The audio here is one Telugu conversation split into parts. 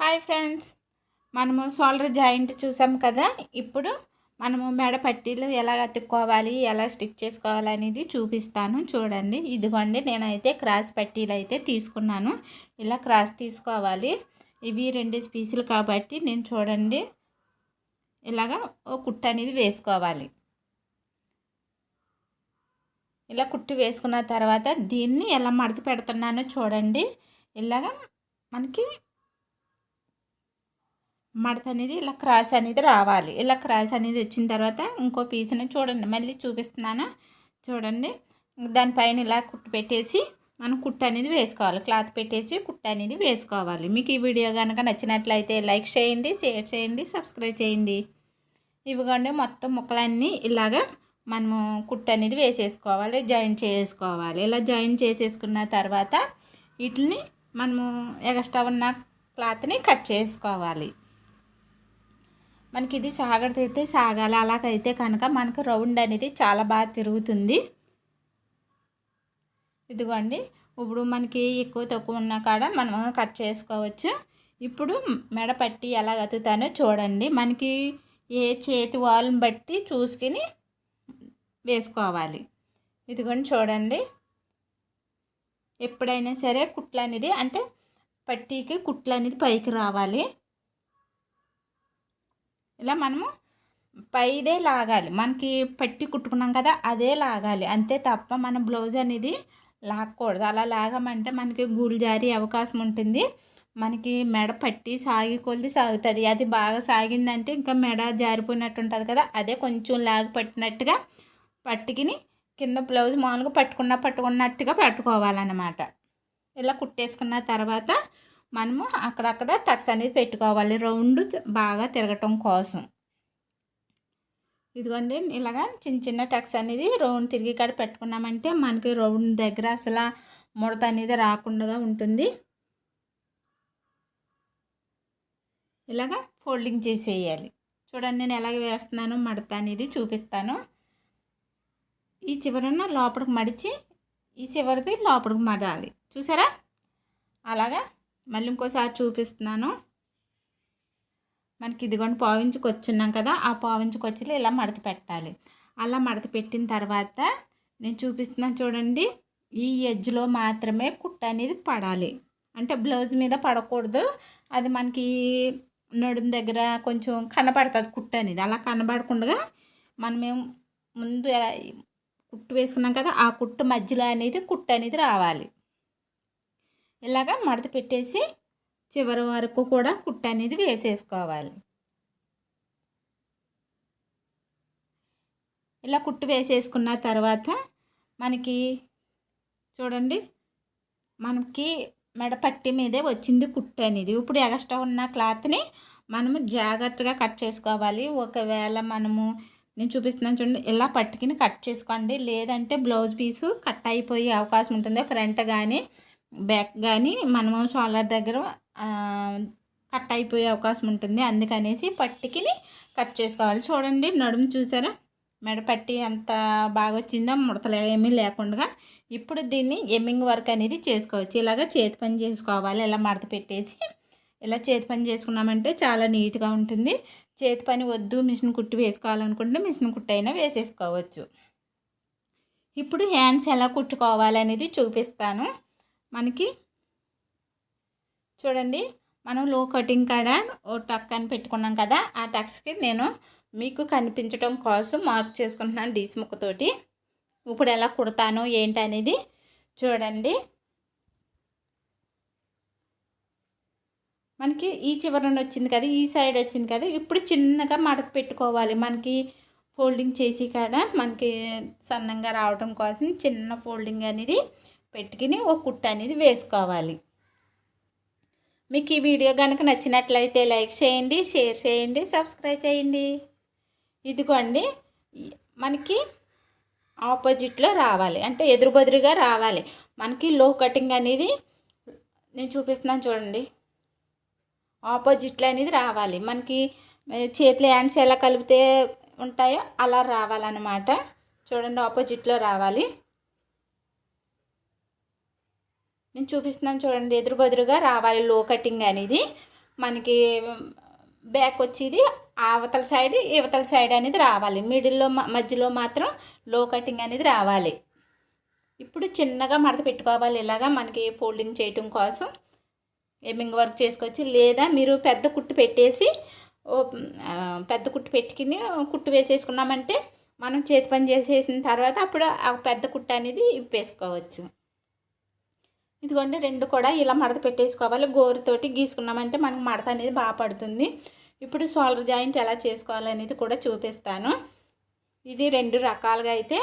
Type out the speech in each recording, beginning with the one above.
Hi friends. మనము షోల్డర్ జాయింట్ చూసాం కదా. ఇప్పుడు మనము మెడ పట్టీలు ఎలా అతుక్కోవాలి ఎలా స్టిచ్ చేసుకోవాలి అనేది చూపిస్తాను. చూడండి. ఇదిగోండి. నేనైతే క్రాస్ పట్టీలు అయితే తీసుకున్నాను. ఇలా క్రాస్ తీసుకోవాలి. ఇవి రెండు పీసులు కాబట్టి నేను చూడండి. ఇలాగా ఓ కుట్టు అనేది వేసుకోవాలి. ఇలా కుట్టు వేసుకున్న తర్వాత దీన్ని ఎలా మడత పెడుతున్నానో చూడండి. ఇలాగా మనకి మడత అనేది ఇలా క్రాస్ అనేది రావాలి. ఇలా క్రాస్ అనేది వచ్చిన తర్వాత ఇంకో పీస్ని చూడండి. మళ్ళీ చూపిస్తున్నాను. చూడండి. దానిపైన ఇలా కుట్టు పెట్టేసి మనం కుట్టు అనేది వేసుకోవాలి. క్లాత్ పెట్టేసి కుట్టు అనేది వేసుకోవాలి. మీకు ఈ వీడియో కనుక నచ్చినట్లయితే లైక్ చేయండి షేర్ చేయండి సబ్స్క్రైబ్ చేయండి. ఇవిగోండి మొత్తం ముక్కలన్నీ ఇలాగా మనము కుట్టు అనేది వేసేసుకోవాలి జాయింట్ చేసుకోవాలి. ఇలా జాయింట్ చేసేసుకున్న తర్వాత వీటిని మనము ఎగస్ట్రా ఉన్న క్లాత్ని కట్ చేసుకోవాలి. మనకి ఇది సాగడితే సాగాలి అలాగైతే కనుక మనకు రౌండ్ అనేది చాలా బాగా తిరుగుతుంది. ఇదిగోండి ఇప్పుడు మనకి ఎక్కువ తక్కువ ఉన్న కాడ మనం కట్ చేసుకోవచ్చు. ఇప్పుడు మెడ పట్టి ఎలా కతుతానో చూడండి. మనకి ఏ చేతి వాళ్ళని బట్టి చూసుకుని వేసుకోవాలి. ఇదిగోండి చూడండి. ఎప్పుడైనా సరే కుట్లు అనేది అంటే పట్టీకి కుట్లు అనేది పైకి రావాలి. ఇలా మనము పైదే లాగాలి. మనకి పట్టి కుట్టుకున్నాం కదా అదే లాగాలి. అంతే తప్ప మన బ్లౌజ్ అనేది లాక్కూడదు. అలా లాగమంటే మనకి గూళ్ళు జారి అవకాశం ఉంటుంది. మనకి మెడ పట్టి సాగి కొలిది సాగుతుంది. అది బాగా సాగిందంటే ఇంకా మెడ జారిపోయినట్టు ఉంటుంది కదా అదే కొంచెం లాగి పట్టినట్టుగా పట్టుకుని కింద బ్లౌజ్ మామూలుగా పట్టుకున్న పట్టుకున్నట్టుగా పట్టుకోవాలన్నమాట. ఇలా కుట్టేసుకున్న తర్వాత మనము అక్కడక్కడ టక్స్ అనేది పెట్టుకోవాలి. రౌండ్ బాగా తిరగటం కోసం. ఇదిగోండి ఇలాగా చిన్న చిన్న టక్స్ అనేది రౌండ్ తిరిగి కాడ పెట్టుకున్నామంటే మనకి రౌండ్ దగ్గర అసలు ముడత అనేది రాకుండా ఉంటుంది. ఇలాగా ఫోల్డింగ్ చేసేయాలి. చూడండి నేను ఎలాగ వేస్తున్నాను మడత అనేది చూపిస్తాను. ఈ చివరన లోపలికి మడిచి ఈ చివరిది లోపలికి మడాలి. చూసారా? అలాగా మళ్ళీ ఇంకోసారి చూపిస్తున్నాను. మనకి ఇదిగోండి పావించుకు వచ్చున్నాం కదా ఆ పావించుకు వచ్చి ఇలా మడత పెట్టాలి. అలా మడత పెట్టిన తర్వాత నేను చూపిస్తున్నాను చూడండి ఈ ఎడ్జ్లో మాత్రమే కుట్ట అనేది పడాలి. అంటే బ్లౌజ్ మీద పడకూడదు. అది మనకి నడుము దగ్గర కొంచెం కనబడుతుంది కుట్ట అనేది. అలా కనబడకుండా మనమేం ముందు కుట్టు వేసుకున్నాం కదా ఆ కుట్టు మధ్యలో అనేది కుట్టు అనేది రావాలి. ఇలాగా మడత పెట్టేసి చివరి వరకు కూడా కుట్టు అనేది వేసేసుకోవాలి. ఇలా కుట్టు వేసేసుకున్న తర్వాత మనకి చూడండి మనకి మెడపట్టి మీదే వచ్చింది కుట్టు అనేది. ఇప్పుడు ఎగస్ట్రా ఉన్న క్లాత్ని మనము జాగ్రత్తగా కట్ చేసుకోవాలి. ఒకవేళ మనము నేను చూపిస్తున్నాను చూడండి ఇలా పట్టుకుని కట్ చేసుకోండి. లేదంటే బ్లౌజ్ పీసు కట్ అయిపోయే అవకాశం ఉంటుంది. ఫ్రంట్ కానీ బ్యాక్ కానీ మనము సోలార్ దగ్గర కట్ అయిపోయే అవకాశం ఉంటుంది. అందుకనేసి పట్టికిని కట్ చేసుకోవాలి. చూడండి నడుము చూసారా? మెడపట్టి ఎంత బాగా వచ్చిందో ముడతలు ఏమీ లేకుండా ఇప్పుడు దీన్ని ఎమ్మింగ్ వర్క్ అనేది చేసుకోవచ్చు. ఇలాగ చేతి పని చేసుకోవాలి. ఇలా మడత పెట్టేసి ఇలా చేతి పని చేసుకున్నామంటే చాలా నీట్గా ఉంటుంది. చేతి పని వద్దు మిషన్ కుట్టి వేసుకోవాలనుకుంటే మిషన్ కుట్టి అయినా వేసేసుకోవచ్చు. ఇప్పుడు హ్యాండ్స్ ఎలా కుట్టుకోవాలి అనేది చూపిస్తాను. మనకి చూడండి మనం లో కటింగ్ కాడ ఓ టక్ అని పెట్టుకున్నాం కదా ఆ టక్స్కి నేను మీకు కనిపించడం కోసం మార్క్ చేసుకుంటున్నాను డీస్ ముక్కతోటి ఇప్పుడు ఎలా కుడతాను ఏంటి అనేది చూడండి. మనకి ఈ చివరన వచ్చింది కదా ఈ సైడ్ వచ్చింది కదా ఇప్పుడు చిన్నగా మడత పెట్టుకోవాలి. మనకి ఫోల్డింగ్ చేసి కాడ మనకి సన్నంగా రావడం కోసం చిన్న ఫోల్డింగ్ అనేది పెట్టుకుని ఒక కుట్ట అనేది వేసుకోవాలి. మీకు ఈ వీడియో కనుక నచ్చినట్లయితే లైక్ చేయండి షేర్ చేయండి సబ్స్క్రైబ్ చేయండి. ఇదిగోండి మనకి ఆపోజిట్లో రావాలి. అంటే ఎదురుబదురుగా రావాలి. మనకి లో కటింగ్ అనేది నేను చూపిస్తున్నాను చూడండి. ఆపోజిట్లో అనేది రావాలి. మనకి చేతులు హ్యాండ్స్ ఎలా కలిపితే ఉంటాయో అలా రావాలన్నమాట. చూడండి ఆపోజిట్లో రావాలి. నేను చూపిస్తున్నాను చూడండి ఎదురు బదురుగా రావాలి లో కటింగ్ అనేది. మనకి బ్యాక్ వచ్చేది అవతల సైడ్ ఇవతల సైడ్ అనేది రావాలి. మిడిల్లో మధ్యలో మాత్రం లో కటింగ్ అనేది రావాలి. ఇప్పుడు చిన్నగా మడత పెట్టుకోవాలి. ఇలాగా మనకి ఫోల్డింగ్ చేయటం కోసం ఎమ్మింగ్ వర్క్ చేసుకోవచ్చు. లేదా మీరు పెద్ద కుట్టు పెట్టేసి పెద్ద కుట్టు పెట్టుకుని కుట్టు వేసేసుకున్నామంటే మనం చేతి పని చేసేసిన తర్వాత అప్పుడు ఆ పెద్ద కుట్టు అనేది ఇప్పేసుకోవచ్చు ఇదిగోండి రెండు కూడా ఇలా మడత పెట్టేసుకోవాలి. గోరుతోటి గీసుకున్నామంటే మనకు మడత అనేది బాగా పడుతుంది. ఇప్పుడు సోలర్ జాయింట్ ఎలా చేసుకోవాలనేది కూడా చూపిస్తాను. ఇది రెండు రకాలుగా అయితే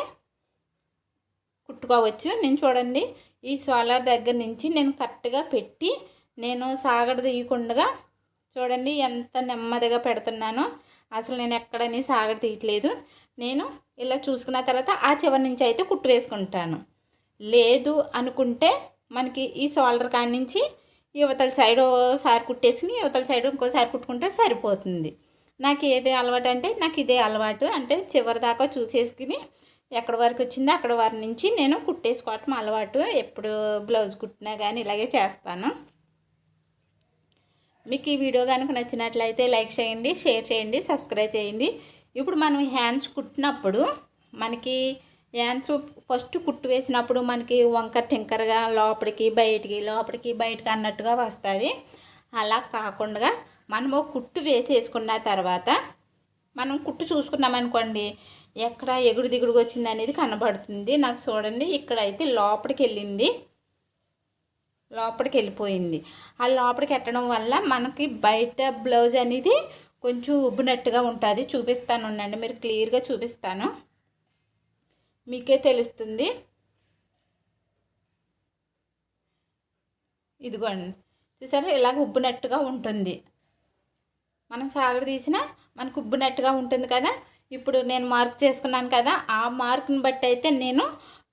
కుట్టుకోవచ్చు. నేను చూడండి ఈ సోలార్ దగ్గర నుంచి నేను కరెక్ట్గా పెట్టి నేను సాగడ తీయకుండా చూడండి ఎంత నెమ్మదిగా పెడుతున్నానో. అసలు నేను ఎక్కడని సాగడ తీయట్లేదు. నేను ఇలా చూసుకున్న తర్వాత ఆ చివరి నుంచి అయితే కుట్టు వేసుకుంటాను. లేదు అనుకుంటే మనకి ఈ షోల్డర్ కాడి నుంచి యువతల సైడ్ ఓసారి కుట్టేసుకుని యువతల సైడ్ ఇంకోసారి కుట్టుకుంటే సరిపోతుంది. నాకు ఏది అలవాటు అంటే నాకు ఇదే అలవాటు. అంటే చివరి దాకా చూసేసుకుని ఎక్కడి వరకు వచ్చిందో అక్కడ వారి నుంచి నేను కుట్టేసుకోవటం అలవాటు. ఎప్పుడు బ్లౌజ్ కుట్టినా కానీ ఇలాగే చేస్తాను. మీకు ఈ వీడియో కనుక నచ్చినట్లయితే లైక్ చేయండి షేర్ చేయండి సబ్స్క్రైబ్ చేయండి. ఇప్పుడు మనం హ్యాండ్స్ కుట్టినప్పుడు మనకి హ్యాండ్స్ ఫస్ట్ కుట్టు వేసినప్పుడు మనకి వంకర టింకరగా లోపలికి బయటికి లోపలికి బయటికి అన్నట్టుగా వస్తుంది. అలా కాకుండా మనము కుట్టు వేసేసుకున్న తర్వాత మనం కుట్టు చూసుకున్నామనుకోండి ఎక్కడ ఎగుడు దిగుడు వచ్చింది అనేది కనబడుతుంది. నాకు చూడండి ఇక్కడైతే లోపలికి వెళ్ళింది. లోపలికి వెళ్ళిపోయింది. ఆ లోపలికి ఎట్టడం వల్ల మనకి బయట బ్లౌజ్ అనేది కొంచెం ఉబ్బినట్టుగా ఉంటుంది. చూపిస్తాను ఉండండి మీరు క్లియర్గా చూపిస్తాను. మీకే తెలుస్తుంది. ఇదిగోండి. చూసారా? ఇలాగ ఉబ్బునట్టుగా ఉంటుంది. మనం సాగర తీసినా మనకు ఉబ్బునట్టుగా ఉంటుంది కదా? ఇప్పుడు నేను మార్క్ చేసుకున్నాను కదా? ఆ మార్క్ని బట్టి అయితే నేను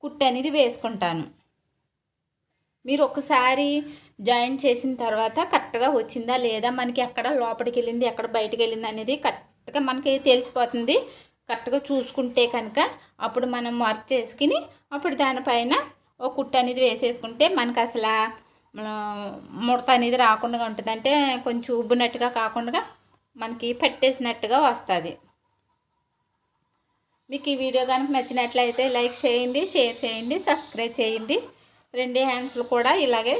కుట్టు అనేది వేసుకుంటాను. మీరు ఒకసారి జాయిన్ చేసిన తర్వాత కరెక్ట్గా వచ్చిందా లేదా? మనకి ఎక్కడ లోపలికి వెళ్ళింది ఎక్కడ బయటకు వెళ్ళింది అనేది కరెక్ట్గా మనకి తెలిసిపోతుంది. కరెక్ట్గా చూసుకుంటే కనుక అప్పుడు మనం మార్క్ చేసుకుని అప్పుడు దానిపైన ఒక కుట్టు అనేది వేసేసుకుంటే మనకు అసలు ముడత అనేది రాకుండా ఉంటుంది. అంటే కొంచెం ఉబ్బినట్టుగా కాకుండా మనకి పెట్టేసినట్టుగా వస్తుంది. మీకు ఈ వీడియో కనుక నచ్చినట్లయితే లైక్ చేయండి షేర్ చేయండి సబ్స్క్రైబ్ చేయండి. రెండు హ్యాండ్స్లు కూడా ఇలాగే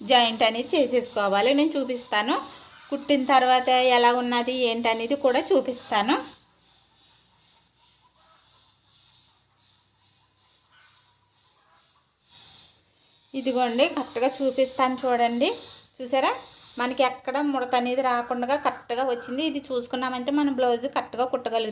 జాయింట్ అనేది చేసేసుకోవాలి. నేను చూపిస్తాను. కుట్టిన తర్వాత ఎలా ఉన్నది ఏంటనేది కూడా చూపిస్తాను. ఇదిగోండి కరెక్ట్గా చూపిస్తాను చూడండి. చూసారా? మనకి ఎక్కడ ముడత అనేది రాకుండా కరెక్ట్గా వచ్చింది. ఇది చూసుకున్నామంటే మన బ్లౌజ్ కరెక్ట్గా కుట్టగలుగుతాం.